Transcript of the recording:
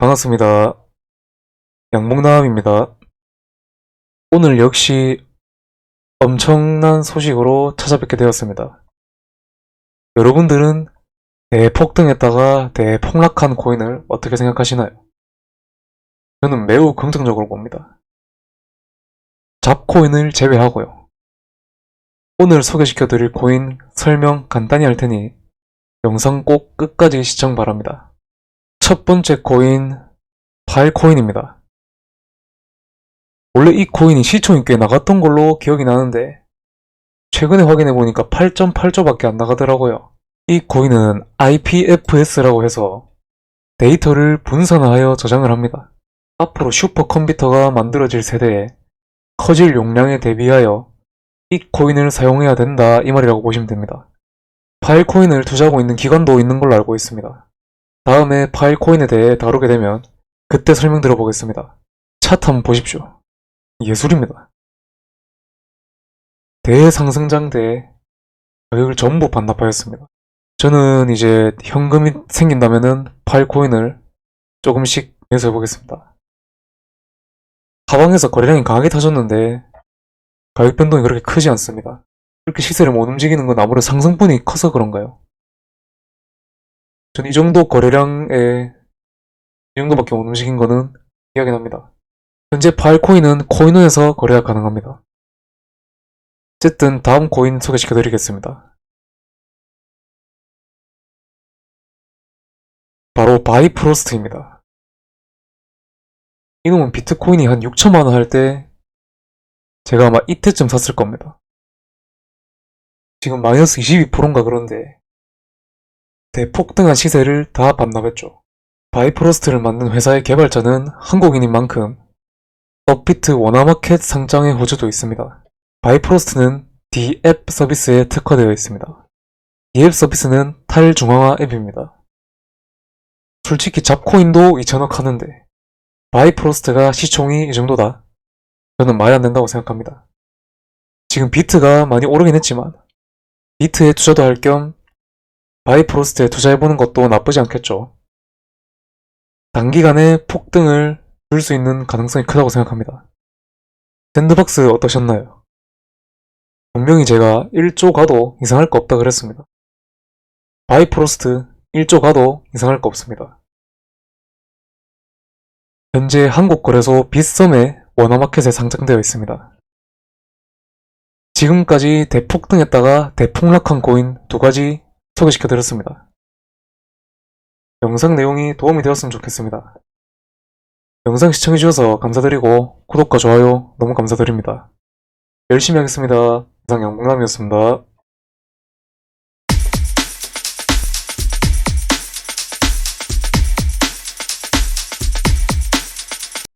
반갑습니다. 양봉남입니다. 오늘 역시 엄청난 소식으로 찾아뵙게 되었습니다. 여러분들은 대폭등했다가 대폭락한 코인을 어떻게 생각하시나요? 저는 매우 긍정적으로 봅니다. 잡코인을 제외하고요. 오늘 소개시켜드릴 코인 설명 간단히 할 테니 영상 꼭 끝까지 시청 바랍니다. 첫 번째 코인, 파일코인입니다. 원래 이 코인이 꽤 나갔던 걸로 기억이 나는데, 최근에 확인해 보니까 8.8조밖에 안 나가더라고요. 이 코인은 IPFS라고 해서 데이터를 분산하여 저장을 합니다. 앞으로 슈퍼컴퓨터가 만들어질 세대에 커질 용량에 대비하여 이 코인을 사용해야 된다 이 말이라고 보시면 됩니다. 파일코인을 투자하고 있는 기관도 있는 걸로 알고 있습니다. 다음에 파일 코인에 대해 다루게 되면 그때 설명 들어보겠습니다. 차트 한번 보십시오. 예술입니다. 대상승장대에 가격을 전부 반납하였습니다. 저는 이제 현금이 생긴다면은 파일코인을 조금씩 매수해 보겠습니다. 하방에서 거래량이 강하게 타졌는데 가격 변동이 그렇게 크지 않습니다. 이렇게 시세를 못 움직이는 건 아무래도 상승분이 커서 그런가요? 전 이 정도 거래량에 이 정도밖에 못 움직인 거는 이야기 납니다. 현재 파일코인은 코인원에서 거래가 가능합니다. 어쨌든 다음 코인 소개시켜 드리겠습니다. 바로 바이프로스트입니다. 이놈은 비트코인이 한 6천만원 할 때 제가 아마 이때쯤 샀을 겁니다. 지금 마이너스 22%인가 그런데 대폭등한 시세를 다 반납했죠. 바이프로스트를 만든 회사의 개발자는 한국인인 만큼 업비트 원화마켓 상장의 호주도 있습니다. 바이프로스트는 D앱 서비스에 특화되어 있습니다. D앱 서비스는 탈중앙화 앱입니다. 솔직히 잡코인도 2천억 하는데 바이프로스트가 시총이 이 정도다. 저는 말이 안 된다고 생각합니다. 지금 비트가 많이 오르긴 했지만 비트에 투자도 할 겸 바이프로스트에 투자해보는 것도 나쁘지 않겠죠. 단기간에 폭등을 줄 수 있는 가능성이 크다고 생각합니다. 샌드박스 어떠셨나요? 분명히 제가 1조 가도 이상할 거 없다 그랬습니다. 바이프로스트 1조 가도 이상할 거 없습니다. 현재 한국거래소 빗썸에 원화마켓에 상장되어 있습니다. 지금까지 대폭등했다가 대폭락한 코인 두 가지 소개시켜 드렸습니다. 영상 내용이 도움이 되었으면 좋겠습니다. 영상 시청해주셔서 감사드리고 구독과 좋아요 너무 감사드립니다. 열심히 하겠습니다. 이상 양봉남이었습니다.